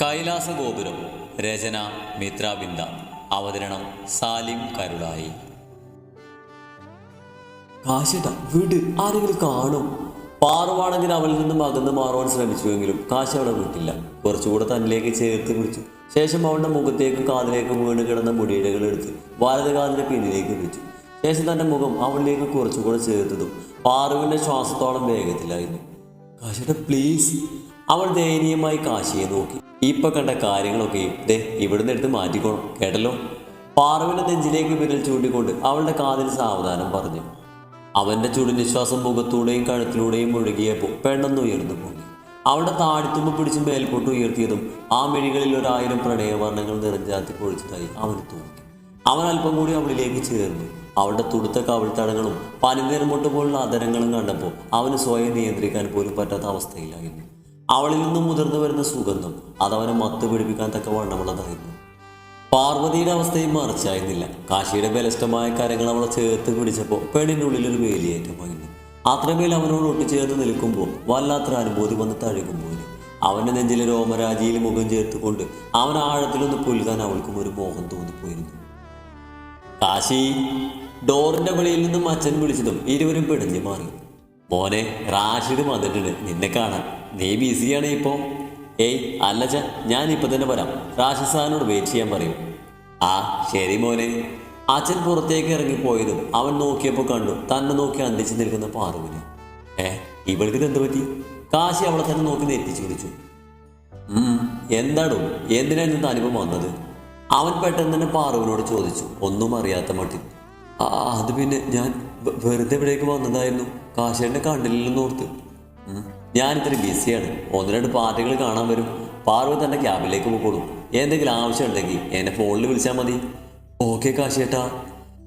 കൈലാസ ഗോപുരം രചന മിത്രാബിന്ദ അവതരണം സാലിം കരുളായി. കാശട വീട് ആരെങ്കിലും കാണും? പാറുവാണെങ്കിൽ അവളിൽ നിന്നും അകന്ന് മാറുവാൻ ശ്രമിച്ചുവെങ്കിലും കാശ് അവളെ വിട്ടില്ല കുറച്ചുകൂടെ തന്നിലേക്ക് ചേർത്ത് പിടിച്ചു. ശേഷം അവളുടെ മുഖത്തേക്കും കാതിലേക്കും വീണ് കിടന്ന മുടിയിടകൾ എടുത്ത് വലത് കാതിന്റെ പിന്നിലേക്ക് പിടിച്ചു ശേഷം തന്റെ മുഖം അവളിലേക്ക് കുറച്ചുകൂടെ ചേർത്തതും പാറുവിന്റെ ശ്വാസത്തോളം വേഗത്തിലായിരുന്നു. കാശിയുടെ പ്ലീസ് അവൾ ദയനീയമായി കാശിയെ നോക്കി. ഇപ്പൊ കണ്ട കാര്യങ്ങളൊക്കെ ദേ ഇവിടുന്ന് എടുത്ത് മാറ്റിക്കോണം കേട്ടല്ലോ? പാറുവിന്റെ നെഞ്ചിലേക്ക് വിരൽ ചൂണ്ടിക്കൊണ്ട് അവളുടെ കാതിൽ സാവധാനം പറഞ്ഞു. അവന്റെ ചുടുനിശ്വാസം മുഖത്തൂടെയും കഴുത്തിലൂടെയും ഒഴുകിയപ്പോൾ പെണ്ണെന്ന് ഉയർന്നു പോയി അവളുടെ താഴ്ത്തുമ്പ് പിടിച്ചും മേൽപോട്ട് ഉയർത്തിയതും ആ മെഴികളിൽ ഒരായിരം പ്രണയവർണങ്ങൾ നിറഞ്ഞാത്തി പൊഴിച്ചതായി അവന് തോന്നി. അവൻ അല്പം കൂടി അവളിലേക്ക് ചേർന്നു. അവളുടെ തുടുത്ത കവിൾത്തടങ്ങളും പനിനീർമുട്ട് പോലുള്ള അതരങ്ങളും കണ്ടപ്പോൾ അവന് സ്വയം നിയന്ത്രിക്കാൻ പോലും പറ്റാത്ത അവസ്ഥയിലായിരുന്നു. അവളിൽ നിന്നും മുതിർന്നു വരുന്ന സുഗന്ധം അതവനെ മത്ത് പിടിപ്പിക്കാൻ തക്ക വണ്ണമുള്ളതായിരുന്നു പാർവതിയുടെ അവസ്ഥയും മറിച്ചായിരുന്നില്ല. കാശിയുടെ ബലിഷ്ടമായ കരങ്ങൾ അവളെ ചേർത്ത് പിടിച്ചപ്പോൾ പെണ്ണിന്റെ ഉള്ളിൽ ഒരു വേലിയേറ്റം വേലിയേറ്റമായിരുന്നു അത്രമേൽ അവനോട് ഒട്ടിച്ചേർന്ന് നിൽക്കുമ്പോൾ വല്ലാത്തൊരു അനുഭൂതി വന്ന് തഴുകുമ്പോൾ അവന്റെ നെഞ്ചിലെ രോമരാജിയിൽ മുഖം ചേർത്തുകൊണ്ട് അവൻ ആഴത്തിലൊന്ന് പുൽകാൻ അവൾക്കും ഒരു മോഹം തോന്നിപ്പോയിരുന്നു. കാശി ഡോറിന്റെ വെളിയിൽ നിന്നും അച്ഛൻ വിളിച്ചതും ഇരുവരും പിടഞ്ഞു മാറി. മോനെ റാഷിദ് വന്നിട്ടുണ്ട്. നിന്നെ കാണാൻ. നീ ബിസിയാണ് ഇപ്പോ. ഏയ് അല്ലച്ച ഇപ്പൊ തന്നെ വരാം. റാഷിദ് സാറിനോട് വെയിറ്റ് ചെയ്യാൻ പറയും. ആ ശരി മോനെ. അച്ഛൻ പുറത്തേക്ക് ഇറങ്ങിപ്പോയതും അവൻ നോക്കിയപ്പോൾ കണ്ടു തന്നെ നോക്കി അന്തിച്ച് നിൽക്കുന്ന പാറുവിന്. ഏ ഇവൾക്ക് എന്ത് പറ്റി? കാശി അവളെ തന്നെ നോക്കി നെറ്റിച്ചു വിളിച്ചു. എന്താടോ? എന്തിനാണ് ഇന്നത്തെ അനുഭവം വന്നത്? അവൻ പെട്ടെന്ന് തന്നെ പാറുവിനോട് ചോദിച്ചു. ഒന്നും അറിയാത്ത മട്ടിൽ. "ആ, അത് പിന്നെ ഞാൻ വെറുതെ ഇവിടേക്ക് വന്നതായിരുന്നു. കാശേന്റെ കണ്ടില്ലെന്ന് ഓർത്ത്. ഇത്ര ബിസിയാണ്. ഒന്ന് രണ്ട് പാർട്ടികൾ കാണാൻ വരും. പാർവ തന്റെ ക്യാബിലേക്ക് പോയിക്കോളും. എന്തെങ്കിലും ആവശ്യം ഉണ്ടെങ്കിൽ എന്നെ ഫോണിൽ വിളിച്ചാൽ മതി. ഓക്കെ കാശേട്ടാ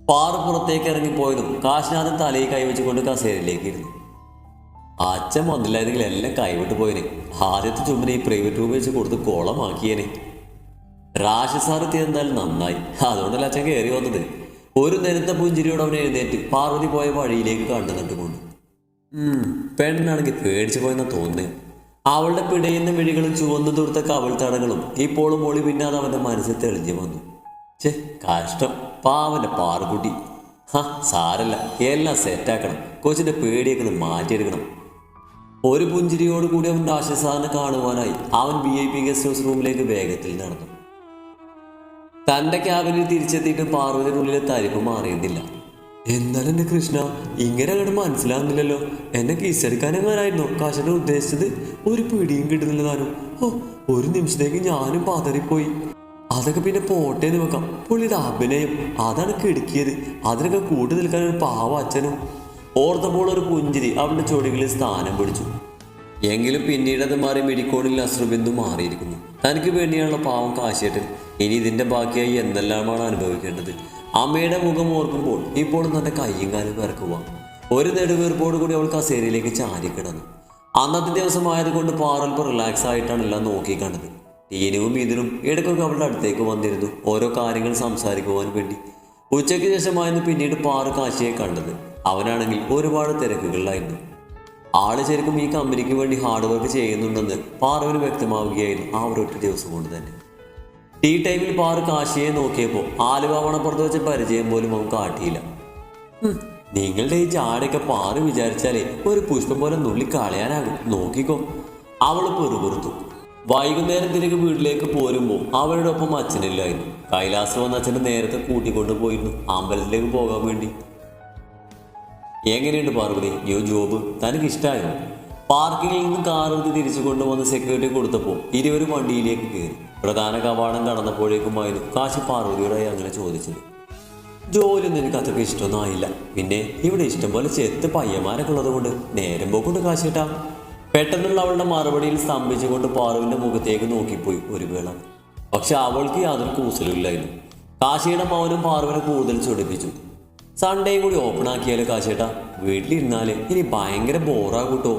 പാറ പുറത്തേക്ക് ഇറങ്ങിപ്പോയതും കാശിനാഥൻ തലയിൽ കൈവച്ചുകൊണ്ട് കസേരയിലേക്ക് ഇരുന്നു. അച്ഛൻ വന്നില്ലായിരുന്നെങ്കിൽ എല്ലാം കൈവിട്ട് പോയനെ. ആദ്യത്തെ ചുമനെ ഈ പ്രൈവറ്റ് റൂം വെച്ച് കൊടുത്ത് കോളമാക്കിയേനെ. റാഷി സാർ എത്തിയെന്തായാലും നന്നായി. അതുകൊണ്ടല്ല അച്ഛൻ കയറി വന്നത്. ഒരു നേരത്തെ പുഞ്ചിരിയോട് അവൻ എഴുന്നേറ്റ് പാർവതി പോയ വഴിയിലേക്ക് കണ്ടു നിട്ടുകൊണ്ട് പെണ്ണാണെങ്കിൽ പേടിച്ചു പോയെന്നാ തോന്നുന്നേ. അവളുടെ പിടയുന്ന വിഴികളും ചുവന്നു തീർത്ത കവൽ തടങ്ങളും ഇപ്പോഴും ഒളി പിന്നാതെ അവന്റെ മനസ്സിൽ തെളിഞ്ഞു വന്നു. ചേ കഷ്ടം. പാവന്റെ പാറുകുട്ടി. ഹാ സാരല്ല. എല്ലാം സെറ്റാക്കണം കൊച്ചിന്റെ പേടിയൊക്കെ മാറ്റിയെടുക്കണം. ഒരു പുഞ്ചിരിയോട് കൂടി അവൻ രാക്ഷസാറിനെ കാണുവാനായി അവൻ V I P guest house റൂമിലേക്ക് വേഗത്തിൽ നടന്നു. തന്റെ ക്യാബിനിൽ തിരിച്ചെത്തിയിട്ട് പാർവതിനുള്ളിലെ തരിപ്പ് മാറിയതില്ല എന്നാലും എന്റെ കൃഷ്ണ ഇങ്ങനെ അങ്ങോട്ട് മനസ്സിലാകുന്നില്ലല്ലോ എന്നെ കിസ്സെടുക്കാനെങ്ങാനായിരുന്നു കാശന്റെ ഉദ്ദേശിച്ചത് ഒരു പിടിയും കിട്ടുന്നില്ല താനും. ഓ ഒരു നിമിഷത്തേക്ക് ഞാനും പാതറിപ്പോയി. അതൊക്കെ പിന്നെ പോട്ടെ എന്ന് വെക്കാം. പുള്ളിയുടെ അഭിനയം. അതാണ് കിടുക്കിയത്. അതിനൊക്കെ കൂട്ടു നിൽക്കാൻ ഒരു പാവ അച്ഛനും. ഓർത്തപ്പോൾ ഒരു പുഞ്ചിരി അവന്റെ ചൊടികളിൽ സ്ഥാനം പിടിച്ചു. എങ്കിലും പിന്നീട് അത് മാറി മെഡിക്കോണിൽ അശ്രുബിന്ദു മാറിയിരിക്കുന്നു. തനിക്ക് വേണ്ടിയാണല്ലോ പാവം കാശേട്ടൻ ഇനി ഇതിന്റെ ബാക്കിയായി എന്തെല്ലാമാണ് അനുഭവിക്കേണ്ടത്? അമ്മയുടെ മുഖം ഓർക്കുമ്പോൾ ഇപ്പോഴും തന്റെ കയ്യും കാലും ഇറക്കുക ഒരു നെടുവീർപ്പോട് കൂടി അവൾ കസേരയിലേക്ക് ചാരിക്കിടന്നു. അന്നത്തെ ദിവസം ആയതുകൊണ്ട് പാറൽപ്പ് റിലാക്സ് ആയിട്ടാണ് എല്ലാം നോക്കി കണ്ടത്. ടീനുവും ഇതിനും ഇടയ്ക്കൊക്കെ അവളുടെ അടുത്തേക്ക് വന്നിരുന്നു ഓരോ കാര്യങ്ങൾ സംസാരിക്കുവാൻ വേണ്ടി. ഉച്ചയ്ക്ക് ശേഷമായിരുന്നു പിന്നീട് പാറ കാശിയെ കണ്ടത്. അവനാണെങ്കിൽ ഒരുപാട് തിരക്കുകളിലായിരുന്നു. ആൾ ശരിക്കും ഈ കമ്പനിക്ക് വേണ്ടി ഹാർഡ് വർക്ക് ചെയ്യുന്നുണ്ടെന്ന് പാറവിന് വ്യക്തമാവുകയായിരുന്നു ആ ഒരൊറ്റ ദിവസം കൊണ്ട് തന്നെ. ടീ ടൈമിൽ പാറു കാശിയെ നോക്കിയപ്പോൾ ആലുവ മണപ്പുറത്ത് വെച്ച പരിചയം പോലും അവൻ കാട്ടിയില്ല. നിങ്ങളുടെ ഈ ചാടൊക്കെ പാറു വിചാരിച്ചാലേ ഒരു പുഷ്പം പോലെ നുള്ളി കളയാനാകും നോക്കിക്കോ. അവൾ പെറുപുറത്തു. വൈകുന്നേരം തിരികെ വീട്ടിലേക്ക് പോരുമ്പോൾ അവരുടെ ഒപ്പം അച്ഛനില്ലായിരുന്നു. കൈലാസ് വന്ന അച്ഛനെ നേരത്തെ കൂട്ടിക്കൊണ്ടു പോയിരുന്നു. അമ്പലത്തിലേക്ക് പോകാൻ വേണ്ടി. എങ്ങനെയുണ്ട് പാർവതി? New job? തനിക്ക് ഇഷ്ടമായോ പാർക്കിങ്ങിൽ നിന്ന് കാർ എടുത്ത് തിരിച്ചു കൊണ്ടുവന്ന് സെക്യൂരിറ്റി കൊടുത്തപ്പോൾ ഇരുവരും വണ്ടിയിലേക്ക് കയറി. പ്രധാന കവാടം കടന്നപ്പോഴേക്കുമായിരുന്നു കാശി പാർവതിയുടെ അങ്ങനെ ചോദിച്ചത്. ജോലിയൊന്നും എനിക്ക് അത്രയ്ക്ക് ഇഷ്ടമൊന്നും ആയില്ല. പിന്നെ ഇവിടെ ഇഷ്ടം പോലെ ചെത്ത് പയ്യന്മാരൊക്കെ ഉള്ളത് കൊണ്ട് നേരം പോക്കൊണ്ട് കാശിട്ടാ പെട്ടെന്നുള്ള അവളുടെ മറുപടിയിൽ സ്തംഭിച്ചുകൊണ്ട് പാറുവിന്റെ മുഖത്തേക്ക് നോക്കിപ്പോയി ഒരു വേള. പക്ഷെ അവൾക്ക് യാതൊരു കൂസലുമില്ലായിരുന്നു കാശിയുടെ മൗനം പാറുവിനെ കൂടുതൽ ചൊടിപ്പിച്ചു. സൺഡേയും കൂടി ഓപ്പൺ ആക്കിയാലോ കാശേട്ടാ വീട്ടിലിരുന്നാൽ ഇനി ഭയങ്കര ബോറാകൂട്ടോ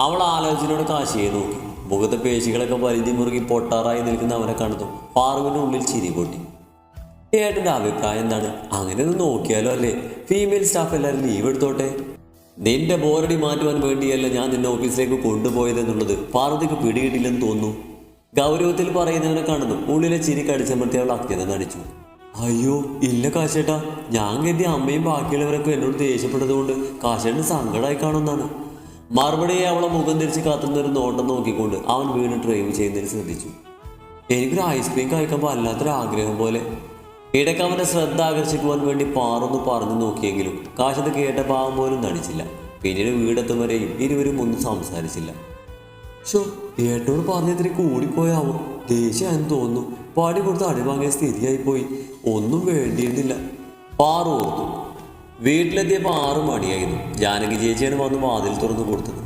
അവൾ ആലോചനയോട് കാശിയെ നോക്കി. മുഖത്തെ പേശികളൊക്കെ വലിഞ്ഞു മുറുകി പൊട്ടാറായി നിൽക്കുന്ന അവനെ കണ്ടു പാറുവിന്റെ ഉള്ളിൽ ചിരി പൊട്ടി. ഏട്ടന്റെ അഭിപ്രായം എന്താണ്? അങ്ങനെ ഒന്ന് നോക്കിയാലോ അല്ലേ? ഫീമെയിൽ സ്റ്റാഫ് എല്ലാവരും ലീവ് എടുത്തോട്ടെ? നിന്റെ ബോറടി മാറ്റുവാൻ വേണ്ടിയല്ല ഞാൻ നിന്നെ ഓഫീസിലേക്ക് കൊണ്ടുപോയതെന്നുള്ളത് പാർവതിക്ക് പിടികിട്ടില്ലെന്ന് തോന്നുന്നു. ഗൗരവത്തിൽ പറയുന്നവനെ കാണുന്നു ഉള്ളിലെ ചിരി കടിച്ചമർത്തി അവൾ അത്യന്തം നടിച്ചു. അയ്യോ ഇല്ല കാശേട്ടാ. ഞാൻ കരുതി അമ്മയും ബാക്കിയുള്ളവരൊക്കെ എന്നോട് ദേഷ്യപ്പെട്ടതുകൊണ്ട് കാശേട്ടന് സങ്കടമായി കാണുന്നതാണ് മറുപടിയെ അവളെ മുഖം തിരിച്ച് കാത്തുന്ന ഒരു നോട്ടം നോക്കിക്കൊണ്ട് അവൻ വീണ് ഡ്രൈവ് ചെയ്യുന്നതിന് ശ്രദ്ധിച്ചു. എനിക്കൊരു ഐസ്ക്രീം കഴിക്കാൻ വല്ലാത്തൊരു ആഗ്രഹം പോലെ. ഇടയ്ക്ക് അവന്റെ ശ്രദ്ധ ആകർഷിക്കുവാൻ വേണ്ടി പാറൊന്ന് പറഞ്ഞു നോക്കിയെങ്കിലും കാശത്ത് കേട്ട പാവം പോലും നടിച്ചില്ല. പിന്നീട് വീടെത്തും ഇരുവരും ഒന്നും സംസാരിച്ചില്ല. ഷോ ഏട്ടോട് ഇത്തിരി കൂടിപ്പോയാവും? ദേഷ്യം തോന്നുന്നു. പാടി കൊടുത്ത് അടിവാങ്ങിയ സ്ഥിതിയായി പോയി ഒന്നും വേണ്ടിയിരുന്നില്ല. പാറു ഓർത്തു. വീട്ടിലെത്തിയപ്പോൾ ആറു മണിയായിരുന്നു. ജാനകി ചേച്ചിയാണ് വന്ന് വാതിൽ തുറന്നു കൊടുത്തത്.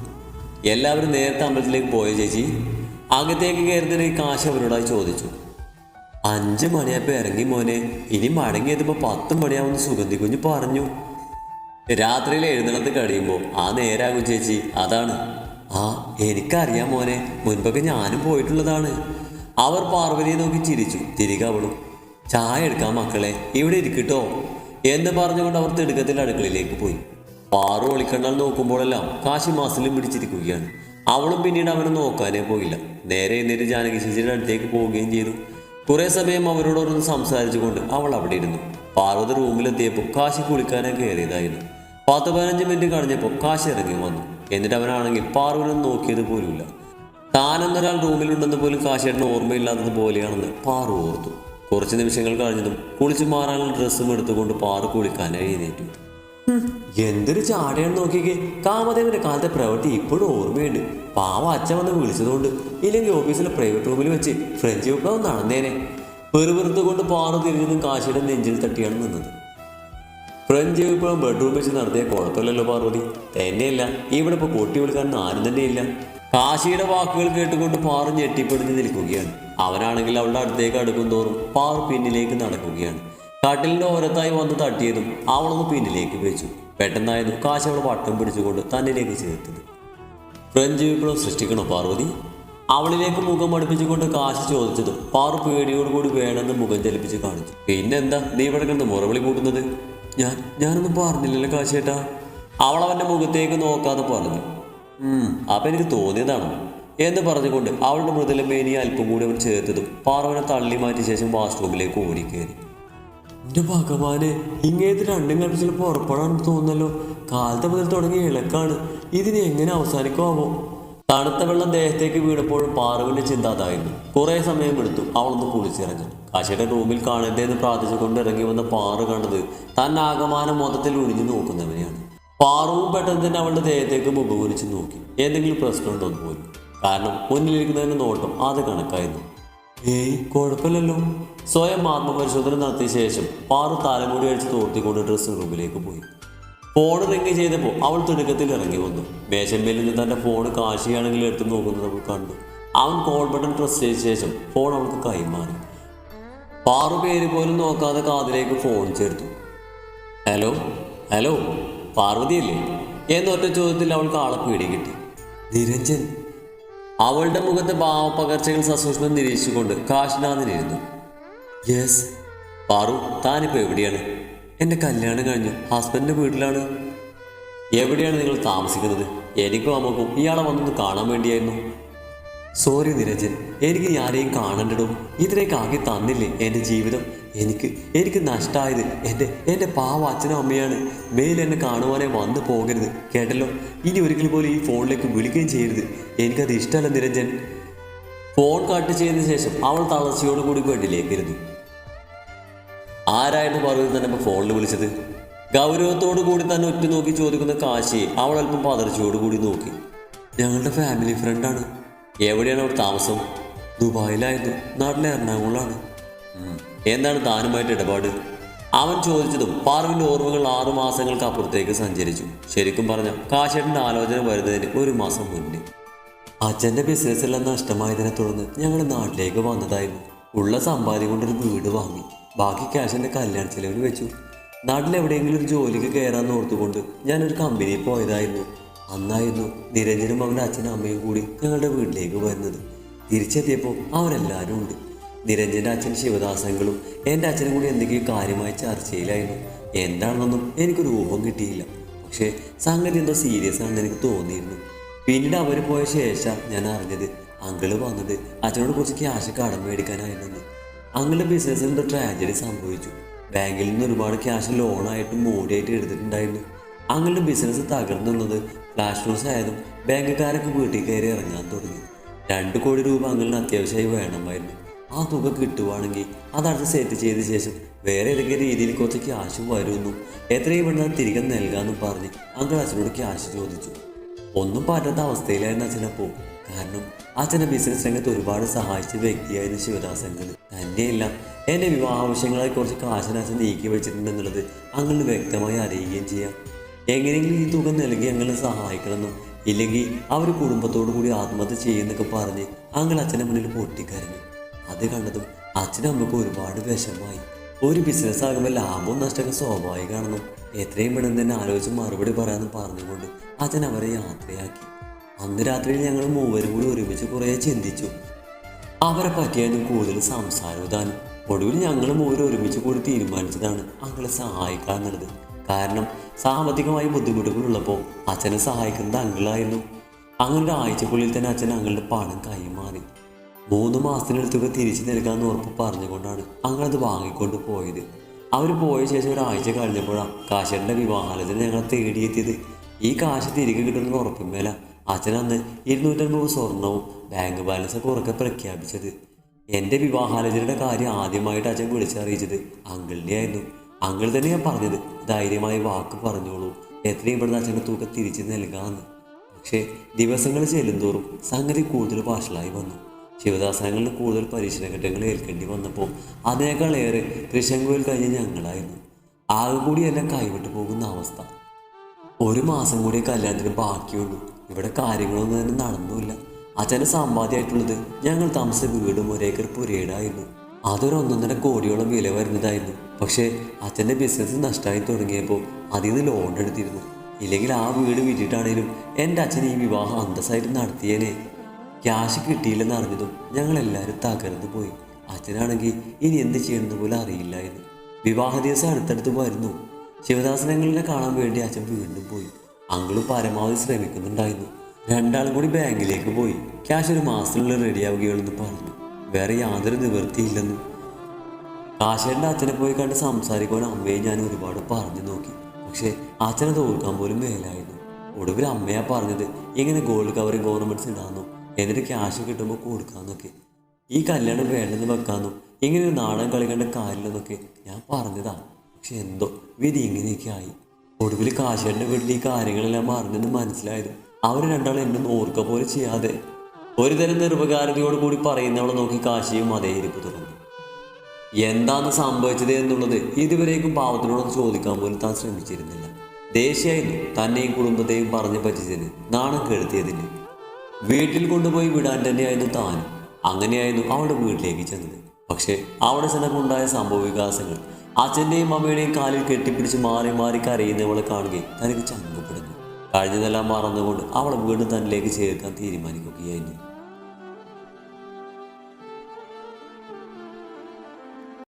എല്ലാവരും നേരത്തെ അമ്പലത്തിലേക്ക് പോയ ചേച്ചി? അകത്തേക്ക് കയറുന്നതിന് കാശ് അവരോടായി ചോദിച്ചു. അഞ്ച് മണിയായപ്പോൾ ഇറങ്ങി മോനെ. ഇനി മടങ്ങിയെത്തുമ്പോൾ പത്ത് മണിയാവുന്ന സുഗന്ധി കുഞ്ഞ് പറഞ്ഞു. രാത്രിയിൽ എഴുന്നള്ളത്ത് കഴിയുമ്പോൾ ആ നേരാകും ചേച്ചി. അതാണ്. ആ എനിക്കറിയാം മോനെ. മുൻപൊക്കെ ഞാനും പോയിട്ടുള്ളതാണ്. അവർ പാർവതിയെ നോക്കി ചിരിച്ചു. തിരികെ അവളും ചായ എടുക്കാം മക്കളെ. ഇവിടെ ഇരിക്കട്ടോ എന്ന് പറഞ്ഞുകൊണ്ട് അവർ തിടുക്കത്തിൽ അടുക്കളയിലേക്ക് പോയി. പാറു ഒളിക്കണ്ണാൽ നോക്കുമ്പോഴെല്ലാം കാശി മാസിലും പിടിച്ചിരിക്കുകയാണ്. അവളും പിന്നീട് അവനെ നോക്കാനേ പോയില്ല. നേരെ നേരെ ജാനകി ചേച്ചിയുടെ അടുത്തേക്ക് പോവുകയും ചെയ്തു. കുറേ സമയം അവരോടൊന്ന് സംസാരിച്ചുകൊണ്ട് അവൾ അവിടെ ഇരുന്നു. പാർവതി റൂമിലെത്തിയപ്പോൾ കാശി കുളിക്കാനായി കയറിയതായിരുന്നു. പത്ത് പതിനഞ്ച് മിനിറ്റ് കഴിഞ്ഞപ്പോൾ കാശി ഇറങ്ങി വന്നു. എന്നിട്ട് അവനാണെങ്കിൽ പാർവനെ നോക്കിയത് പോലുമില്ല. താനെന്നൊരാൾ റൂമിലുണ്ടെന്ന് പോലും കാശിയേട്ടന് ഓർമ്മയില്ലാത്തത് പോലെയാണെന്ന് പാറു ഓർത്തു. കുറച്ച് നിമിഷങ്ങൾ കഴിഞ്ഞതും കുളിച്ചു മാറാനുള്ള ഡ്രസ്സും എടുത്തുകൊണ്ട് പാറു കുളിക്കാനായി എഴുന്നേറ്റു. എന്തൊരു ചാടയാണ് നോക്കിയേ കാമദേവന്റെ കാലത്തെ പ്രവൃത്തി ഇപ്പോഴും ഓർമ്മയുണ്ട്. പാവ അച്ഛൻ വന്ന് വിളിച്ചതുകൊണ്ട് ഇല്ലെങ്കിൽ ഓഫീസിലെ പ്രൈവറ്റ് റൂമിൽ വെച്ച് ഫ്രഞ്ച് വിപ്ലവം നടന്നേനെ. പെറുപെറുത്തുകൊണ്ട് പാറു തിരിഞ്ഞതും കാശിയുടെ നെഞ്ചിൽ തട്ടിയാണ് നിന്നത്. ഫ്രഞ്ച് വിപ്ലവം ബെഡ്റൂം വെച്ച് നടത്തിയ കുഴപ്പമില്ലല്ലോ പാർവതി. തന്നെയല്ല ഇവിടെ ഇപ്പോൾ കൂട്ടി വിളിക്കാൻ ആരും തന്നെയില്ല. കാശിയുടെ വാക്കുകൾ കേട്ടുകൊണ്ട് പാറു ഞെട്ടിപ്പെടുത്തി നിൽക്കുകയാണ്. അവനാണെങ്കിൽ അവളുടെ അടുത്തേക്ക് അടുക്കും തോറും പാറു പിന്നിലേക്ക് നടക്കുകയാണ്. കട്ടിലിന്റെ ഓരത്തായി വന്ന് തട്ടിയതും അവളൊന്ന് പിന്നിലേക്ക് വെച്ചു. പെട്ടെന്നായിരുന്നു കാശ് അവൾ വട്ടം പിടിച്ചുകൊണ്ട് തന്നിലേക്ക് ചേർത്തത്. ഫ്രഞ്ച് വിപ്ലവം സൃഷ്ടിക്കണോ പാർവതി? അവളിലേക്ക് മുഖം അടുപ്പിച്ചുകൊണ്ട് കാശ് ചോദിച്ചതും പാറു പേടിയോടുകൂടി വേണമെന്ന് മുഖം ചലിപ്പിച്ച് കാണിച്ചു. പിന്നെന്താ നീ ഇവിടെ കണ്ട് മുറവിളി കൂട്ടുന്നത്? ഞാൻ ഞാനൊന്നും പറഞ്ഞില്ലല്ലോ കാശേട്ടാ. അവൾ അവന്റെ മുഖത്തേക്ക് നോക്കാതെ പറഞ്ഞു. അപ്പൊ എനിക്ക് തോന്നിയതാണ്. എന്ന് പറഞ്ഞുകൊണ്ട് അവളുടെ മൃദുല മേനി അല്പം കൂടി അവൻ ചേർത്തതും പാർവനെ തള്ളി മാറ്റിയ ശേഷം വാഷ്റൂമിലേക്ക് ഓടിക്കയറി എന്റെ ഭഗവാനെ ഇങ്ങേത് രണ്ടും കണ്ട് ചിലപ്പോൾ ഉറപ്പാണെന്ന് തോന്നുന്നല്ലോ. കാലത്തെ മുതൽ തുടങ്ങിയ ഇളക്കാണ്. ഇതിന് എങ്ങനെ അവസാനിക്കുമാവോ തണുത്ത വെള്ളം ദേഹത്തേക്ക് വീണപ്പോഴും പാറുവിന്റെ ചിന്ത അതായിരുന്നു. കുറെ സമയം എടുത്തു അവളൊന്ന് കുളിച്ചിറങ്ങി കാശിയുടെ റൂമിൽ കാണരുതെന്ന് പ്രാർത്ഥിച്ചുകൊണ്ട് ഇറങ്ങി വന്ന പാറു കണ്ടത് തന്നെ ആകമാനം മൊത്തത്തിൽ ഒഴിഞ്ഞു നോക്കുന്നവനെയാണ്. പാറുവും പെട്ടെന്ന് തന്നെ അവളുടെ ദേഹത്തേക്ക് മുഖകുരിച്ച് നോക്കി. എന്തെങ്കിലും പ്രശ്നമുണ്ടോ എന്ന് പോലും. കാരണം മുന്നിലിരിക്കുന്നതിന് നോട്ടം അത് കണക്കായിരുന്നു. ഏയ് കുഴപ്പമില്ലല്ലോ. സ്വയം ആത്മപരിശോധന നടത്തിയ ശേഷം പാറു തലമുടി അടിച്ച് തോർത്തിക്കൊണ്ട് ഡ്രസ്സിംഗ് റൂമിലേക്ക് പോയി. ഫോൺ റിങ് ചെയ്തപ്പോൾ അവൾ തിടുക്കത്തിൽ ഇറങ്ങി വന്നു. മേശമ്മയിൽ നിന്ന് തന്റെ ഫോൺ കാശിയാണെങ്കിൽ എടുത്തു നോക്കുന്നത് അവൾ കണ്ടു. അവൻ കോൾ ബട്ടൺ പ്രസ് ചെയ്ത ശേഷം ഫോൺ അവൾക്ക് കൈമാറി. പാറു പേര് പോലും നോക്കാതെ കാതിലേക്ക് ഫോൺ ചേർത്തു. ഹലോ ഹലോ പാർവതിയല്ലേ? എന്നൊറ്റ ചോദ്യത്തിൽ അവൾക്ക് ആളെ പേടി കിട്ടി. നിരഞ്ജൻ അവളുടെ മുഖത്തെ ഭാവപകർച്ചകൾ സസൂക്ഷ്മം നിരീക്ഷിച്ചുകൊണ്ട് കാശിനാഥിനിരുന്നു. യെസ് പാറു താനിപ്പോൾ എവിടെയാണ്? എന്റെ കല്യാണം കഴിഞ്ഞു. ഹസ്ബൻഡിന്റെ വീട്ടിലാണ്. എവിടെയാണ് നിങ്ങൾ താമസിക്കുന്നത്? എനിക്കും അമ്മക്കും ഇയാളെ വന്നൊന്ന് കാണാൻ വേണ്ടിയായിരുന്നു. സോറി നിരഞ്ജൻ. എനിക്ക് ആരെയും കാണണ്ടടും. ഇതിലേക്ക് ആക്കി തന്നില്ലേ എന്റെ ജീവിതം? എനിക്ക് എനിക്ക് നഷ്ടമായത് എന്റെ എന്റെ പാവ അച്ഛനും അമ്മയാണ്. മേൽ എന്നെ കാണുവാനേ വന്നു പോകരുത്. കേട്ടല്ലോ? ഇനി ഒരിക്കലും പോലും ഈ ഫോണിലേക്ക് വിളിക്കുകയും ചെയ്യരുത്. എനിക്കത് ഇഷ്ടമല്ല നിരഞ്ജൻ. ഫോൺ കട്ട് ചെയ്തതിന് ശേഷം അവൾ തളർച്ചയോടുകൂടി കൂടി ഇരുന്നു ആരായിരുന്നു പറയുന്നത് തന്നെ ഇപ്പോൾ ഫോണിൽ വിളിച്ചത്? ഗൗരവത്തോടു കൂടി തന്നെ ഒറ്റ നോക്കി ചോദിക്കുന്ന കാശിയെ അവൾ അല്പം പതർച്ചയോടുകൂടി നോക്കി. ഞങ്ങളുടെ ഫാമിലി ഫ്രണ്ടാണ് എവിടെയാണ് അവിടെ താമസം? ദുബായിലായിരുന്നു. നാട്ടിലെ എറണാകുളമാണ്. എന്താണ് താനുമായിട്ട് ഇടപാട്? അവൻ ചോദിച്ചതും പാർവിന്റെ ഓർമ്മകൾ ആറു മാസങ്ങൾക്ക് അപ്പുറത്തേക്ക് സഞ്ചരിച്ചു. ശരിക്കും പറഞ്ഞ കാശേട്ടന്റെ ആലോചന വരുന്നതിന് ഒരു മാസം മുന്നേ. അച്ഛന്റെ ബിസിനസ്സെല്ലാം നഷ്ടമായതിനെ തുടർന്ന് ഞങ്ങൾ നാട്ടിലേക്ക് വന്നതായിരുന്നു. ഉള്ള സമ്പാദ്യം കൊണ്ടൊരു വീട് വാങ്ങി. ബാക്കി ക്യാഷ് കല്യാണ ചെലവിൽ വെച്ചു. നാട്ടിൽ എവിടെയെങ്കിലും ഒരു ജോലിക്ക് കയറാൻ ഓർത്തുകൊണ്ട് ഞാനൊരു കമ്പനിയിൽ പോയതായിരുന്നു. അന്നായിരുന്നു നിരഞ്ജനും അവന്റെ അച്ഛനും അമ്മയും കൂടി ഞങ്ങളുടെ വീട്ടിലേക്ക് വരുന്നത്. തിരിച്ചെത്തിയപ്പോൾ അവരെല്ലാവരും ഉണ്ട്. നിരഞ്ജന്റെ അച്ഛൻ ശിവദാസങ്ങളും എന്റെ അച്ഛനും കൂടി എന്തെങ്കിലും കാര്യമായ ചർച്ചയിലായിരുന്നു. എന്താണെന്നൊന്നും എനിക്കൊരു ഊഹം കിട്ടിയില്ല. പക്ഷേ സംഗതി എന്തോ സീരിയസ് ആണെന്ന് എനിക്ക് തോന്നിയിരുന്നു. പിന്നീട് അവർ പോയ ശേഷം ഞാൻ അറിഞ്ഞത് അങ്കിൾ വന്നത് അച്ഛനോട് കുറച്ച് ക്യാഷ് കടം മേടിക്കാനായിരുന്നു. അങ്കിളുടെ ബിസിനസ്സിൽ എന്തോ ട്രാജഡി സംഭവിച്ചു. ബാങ്കിൽ നിന്ന് ഒരുപാട് ക്യാഷ് ലോണായിട്ടും മോഡിയായിട്ട് എടുത്തിട്ടുണ്ടായിരുന്നു. അങ്ങളുടെ ബിസിനസ് തകർന്നുള്ളത് ഫ്ലാഷ് ലോസ് ആയതും ബാങ്കുകാരൊക്കെ വീട്ടിൽ കയറി ഇറങ്ങാൻ തുടങ്ങി. രണ്ട് കോടി രൂപ അങ്ങളിന് അത്യാവശ്യമായി വേണമായിരുന്നു. ആ തുക കിട്ടുവാണെങ്കിൽ അതടുത്ത് സെറ്റ് ചെയ്ത ശേഷം വേറെ ഏതെങ്കിലും രീതിയിൽ കുറച്ച് ക്യാഷ് വരുമെന്നും എത്രയും പെട്ടെന്ന് തിരികെ നൽകാമെന്നും പറഞ്ഞ് അങ്കിൾ അച്ഛനോട് ക്യാഷ് ചോദിച്ചു. ഒന്നും പറ്റാത്ത അവസ്ഥയിലായിരുന്നു അച്ഛനപ്പോൾ കാരണം അച്ഛനെ ബിസിനസ് രംഗത്ത് ഒരുപാട് സഹായിച്ച വ്യക്തിയായിരുന്നു ശിവദാസങ്ങൾ തന്നെയല്ല എന്റെ വിവാഹാവശ്യങ്ങളായി കുറച്ച് കാശിന് അച്ഛൻ നീക്കി വെച്ചിട്ടുണ്ടെന്നുള്ളത് അങ്ങനെ വ്യക്തമായി അറിയുകയും ചെയ്യാം. എങ്ങനെയെങ്കിലും ഈ തുക നൽകി അങ്ങനെ സഹായിക്കണമെന്നും ഇല്ലെങ്കിൽ അവർ കുടുംബത്തോടു കൂടി ആത്മഹത്യ ചെയ്യുന്നൊക്കെ പറഞ്ഞ് അങ്ങൾ അച്ഛന്റെ മുന്നിൽ പൊട്ടിക്കരഞ്ഞു. അത് കണ്ടതും അച്ഛനും അമ്മയ്ക്ക് ഒരുപാട് വിഷമമായി. ഒരു ബിസിനസ് ആകുമ്പോൾ ലാഭവും നഷ്ടമൊക്കെ സ്വാഭാവികമാണെന്നും എത്രയും പെട്ടെന്ന് തന്നെ ആലോചിച്ച് മറുപടി പറയാമെന്ന് പറഞ്ഞുകൊണ്ട് അച്ഛൻ അവരെ യാത്രയാക്കി. അന്ന് രാത്രിയിൽ ഞങ്ങൾ മൂവരും കൂടി ഒരുമിച്ച് കുറേ ചിന്തിച്ചു. അവരെ പറ്റിയായിരുന്നു കൂടുതൽ സംസാരവും താനും ഒടുവിൽ ഞങ്ങൾ മൂവരും ഒരുമിച്ച് കൂടി തീരുമാനിച്ചതാണ് അങ്ങളെ സഹായിക്കാൻ എന്നുള്ളത് കാരണം സാമ്പത്തികമായി ബുദ്ധിമുട്ടുകളുള്ളപ്പോൾ അച്ഛനെ സഹായിക്കുന്നത് അങ്കിളായിരുന്നു അങ്ങനെ ഒരു ആഴ്ചക്കുള്ളിൽ തന്നെ അച്ഛൻ അങ്ങളുടെ പണം കൈമാറി. മൂന്ന് മാസത്തിനൊരു തുക തിരിച്ചു നൽകാമെന്ന് ഉറപ്പ് പറഞ്ഞുകൊണ്ടാണ് അങ്ങളത് വാങ്ങിക്കൊണ്ട് പോയത്. അവർ പോയ ശേഷം ഒരാഴ്ച കഴിഞ്ഞപ്പോഴാണ് കാശറിന്റെ വിവാഹാലത്തിന് ഞങ്ങളെ തേടിയെത്തിയത്. ഈ കാശ് തിരികെ കിട്ടുന്ന ഉറപ്പിന്മേല അച്ഛൻ അന്ന് ഇരുന്നൂറ്റൻപത് സ്വർണവും ബാങ്ക് ബാലൻസ് ഒക്കെ ഉറക്കെ പ്രഖ്യാപിച്ചത്. എന്റെ വിവാഹാലോചനയുടെ കാര്യം ആദ്യമായിട്ട് അച്ഛൻ വിളിച്ചറിയിച്ചത്. അങ്കിളിനെ ആയിരുന്നു അങ്കിൾ തന്നെയാ പറഞ്ഞത് ധൈര്യമായി വാക്ക് പറഞ്ഞോളൂ. എത്രയും പെട്ടെന്ന് അച്ഛന്റെ തുക തിരിച്ചു നൽകാമെന്ന് പക്ഷേ ദിവസങ്ങൾ ചെല്ലുന്തോറും സംഗതി കൂടുതൽ വഷളായി വന്നു. ശിവദാസനങ്ങളിൽ കൂടുതൽ പരിശീലനഘട്ടങ്ങൾ ഏൽക്കേണ്ടി വന്നപ്പോൾ അതിനേക്കാൾ ഏറെ തൃശങ്കുവിൽ കഴിഞ്ഞ ഞങ്ങളായിരുന്നു. ആകെ കൂടി എല്ലാം കൈവിട്ടു പോകുന്ന അവസ്ഥ. ഒരു മാസം കൂടി കല്യാണത്തിന് ബാക്കിയുള്ളൂ. ഇവിടെ കാര്യങ്ങളൊന്നും തന്നെ നടന്നില്ല. അച്ഛന്റെ സമ്പാദ്യമായിട്ടുള്ളത് ഞങ്ങൾ താമസിച്ച വീടും ഒരേക്കർ പുരയിടായിരുന്നു. അതൊരു ഒന്നൊന്നര കോടിയോളം വില വരുന്നതായിരുന്നു. പക്ഷേ അച്ഛന്റെ ബിസിനസ് നഷ്ടമായി തുടങ്ങിയപ്പോൾ അതിൽ നിന്ന് ലോൺ എടുത്തിരുന്നു. ഇല്ലെങ്കിൽ ആ വീട് വിറ്റിട്ടാണെങ്കിലും എന്റെ അച്ഛൻ ഈ വിവാഹം അന്തസ്സായിട്ട് നടത്തിയേനെ. ക്യാഷ് കിട്ടിയില്ലെന്ന് അറിഞ്ഞതും ഞങ്ങൾ എല്ലാവരും തകർന്നു പോയി. അച്ഛനാണെങ്കിൽ ഇനി എന്ത് ചെയ്യണമെന്ന് പോലും അറിയില്ലായിരുന്നു. വിവാഹ ദിവസം അടുത്തടുത്ത് വരുന്നു. ശിവദാസനങ്ങളിനെ കാണാൻ വേണ്ടി അച്ഛൻ വീണ്ടും പോയി. അങ്കിളും പരമാവധി ശ്രമിക്കുന്നുണ്ടായിരുന്നു. രണ്ടാളും കൂടി ബാങ്കിലേക്ക് പോയി. ക്യാഷ് ഒരു മാസത്തിനുള്ളിൽ റെഡിയാവുകയുള്ളെന്ന് പറഞ്ഞു. വേറെ യാതൊരു നിവൃത്തിയില്ലെന്നും. കാശേന്റെ അച്ഛനെ പോയി കണ്ട് സംസാരിക്കുവാൻ അമ്മയെ ഞാൻ ഒരുപാട് പറഞ്ഞു നോക്കി. പക്ഷേ അച്ഛനെ തോൽക്കാൻ പോലും മേലായിരുന്നു. ഒടുവിൽ അമ്മയാ പറഞ്ഞത് ഇങ്ങനെ ഗോൾഡ് കവറിങ് ഓർണമെന്റ്സ് ഇടാന്നോ എന്നിട്ട് ക്യാഷ് കിട്ടുമ്പോൾ കൊടുക്കാമെന്നൊക്കെ ഈ കല്യാണം വേണ്ടെന്ന് വെക്കാമെന്നും ഇങ്ങനെ ഒരു നാടൻ കളിക്കേണ്ട കണ്ട കാര്യമില്ലെന്നൊക്കെ ഞാൻ പറഞ്ഞതാ. പക്ഷെ എന്തോ വിധി ഇങ്ങനെയൊക്കെ ആയി. ഒടുവിൽ കാശേട്ടന്റെ വീട്ടിൽ ഈ കാര്യങ്ങളെല്ലാം അറിഞ്ഞെന്ന് മനസ്സിലായത് അവർ രണ്ടാളും എന്നെ ഓർക്ക പോലെ ചെയ്യാതെ. ഒരു തരം നിർവകാരതയോട് കൂടി പറയുന്നവളെ നോക്കി കാശിയും അതേ ഇരിപ്പ് തുടർന്നു. എന്താണ് സംഭവിച്ചത് എന്നുള്ളത് ഇതുവരേക്കും പാവത്തിനോടൊന്ന് ചോദിക്കാൻ പോലും താൻ ശ്രമിച്ചിരുന്നില്ല. ദേഷ്യായിരുന്നു തന്നെയും കുടുംബത്തെയും പറഞ്ഞു പറ്റിച്ചതിന് നാണം കെടുത്തിയതിന്. വീട്ടിൽ കൊണ്ടുപോയി വിടാൻ തന്നെയായിരുന്നു താനും അങ്ങനെയായിരുന്നു അവളുടെ വീട്ടിലേക്ക് ചെന്നത്. പക്ഷേ അവിടെ ചെന്നപ്പോണ്ടായ സംഭവ വികാസങ്ങൾ. അച്ഛന്റെയും അമ്മയുടെയും കാലിൽ കെട്ടിപ്പിടിച്ച് മാറി മാറി കരയുന്നവളെ കാണുകയും തനിക്ക് ചങ്കപ്പെടുന്നു കഴിഞ്ഞതെല്ലാം മറന്നുകൊണ്ട് അവളെ വീണ്ടും തന്നിലേക്ക് ചേർക്കാൻ തീരുമാനിക്കുകയായിരുന്നു.